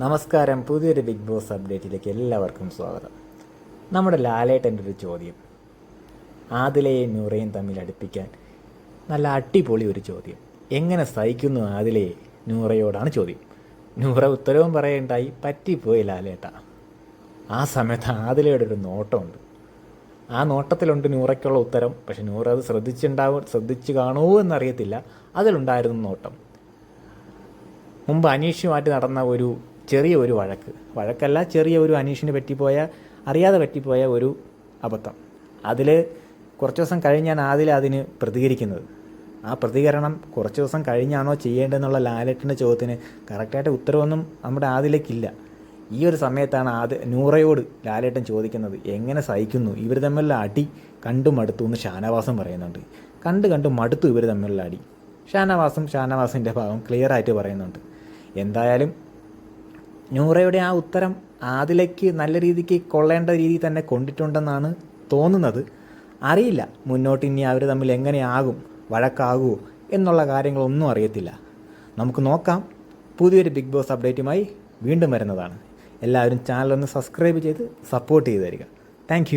നമസ്കാരം. പുതിയൊരു big boss അപ്ഡേറ്റിലേക്ക് എല്ലാവർക്കും സ്വാഗതം. നമ്മുടെ ലാലേട്ടന്റെ ഒരു ചോദ്യം. ആദിലയെയും നൂറയും തമ്മിൽ അടുപ്പിക്കാൻ നല്ല അടിപൊളി ഒരു ചോദ്യം. എങ്ങനെ സഹിക്കുന്നു ആദിലയെ നൂറയോടാണ് ചോദ്യം. നൂറ ഉത്തരവും പറയണ്ടായി. പറ്റിപ്പോയി ലാലേട്ട. ആ സമയത്ത് ആദിലയുടെ ഒരു നോട്ടമുണ്ട്. ആ നോട്ടത്തിലുണ്ട് നൂറയ്ക്കുള്ള ഉത്തരം. പക്ഷെ നൂറ അത് ശ്രദ്ധിച്ചിട്ടുണ്ടാവും ശ്രദ്ധിച്ച് കാണുമോ എന്നറിയത്തില്ല. അതിലുണ്ടായിരുന്നു നോട്ടം. മുമ്പ് അനീഷുമായിട്ട് നടന്ന ഒരു ചെറിയ ഒരു വഴക്ക്. വഴക്കല്ല ചെറിയ ഒരു അനീഷിന് പറ്റിപ്പോയ അറിയാതെ പറ്റിപ്പോയ ഒരു അബദ്ധം. അതിൽ കുറച്ച് ദിവസം കഴിഞ്ഞാണ് ആദിൽ അതിന് പ്രതികരിക്കുന്നത്. ആ പ്രതികരണം കുറച്ച് ദിവസം കഴിഞ്ഞാണോ ചെയ്യേണ്ടതെന്നുള്ള ലാലറ്റിന്റെ ചോദ്യത്തിന് കറക്റ്റായിട്ട് ഉത്തരവൊന്നും നമ്മുടെ ആദിലേക്കില്ല. ഈ ഒരു സമയത്താണ് ആദ്യ നൂറയോട് ലാലേട്ടൻ ചോദിക്കുന്നത് എങ്ങനെ സഹിക്കുന്നു? ഇവർ തമ്മിലുള്ള അടി കണ്ടും മടുത്തു എന്ന് ഷാനവാസം പറയുന്നുണ്ട്. കണ്ട് കണ്ടും മടുത്തു ഇവർ തമ്മിലുള്ള അടി. ഷാനവാസും ഷാനവാസിന്റെ ഭാഗം ക്ലിയർ ആയിട്ട് പറയുന്നുണ്ട്. എന്തായാലും നൂറയുടെ ആ ഉത്തരം ആദിലയ്ക്ക് നല്ല രീതിക്ക് കൊള്ളേണ്ട രീതിയിൽ തന്നെ കൊണ്ടിട്ടുണ്ടെന്നാണ് തോന്നുന്നത്. അറിയില്ല മുന്നോട്ട് ഇനി അവർ തമ്മിൽ എങ്ങനെയാകും വഴക്കാകുമോ എന്നുള്ള കാര്യങ്ങളൊന്നും അറിയത്തില്ല. നമുക്ക് നോക്കാം. പുതിയൊരു ബിഗ് ബോസ് അപ്ഡേറ്റുമായി വീണ്ടും വരുന്നതാണ്. എല്ലാവരും ചാനൽ ഒന്ന് സബ്സ്ക്രൈബ് ചെയ്ത് സപ്പോർട്ട് ചെയ്ത് തരിക താങ്ക്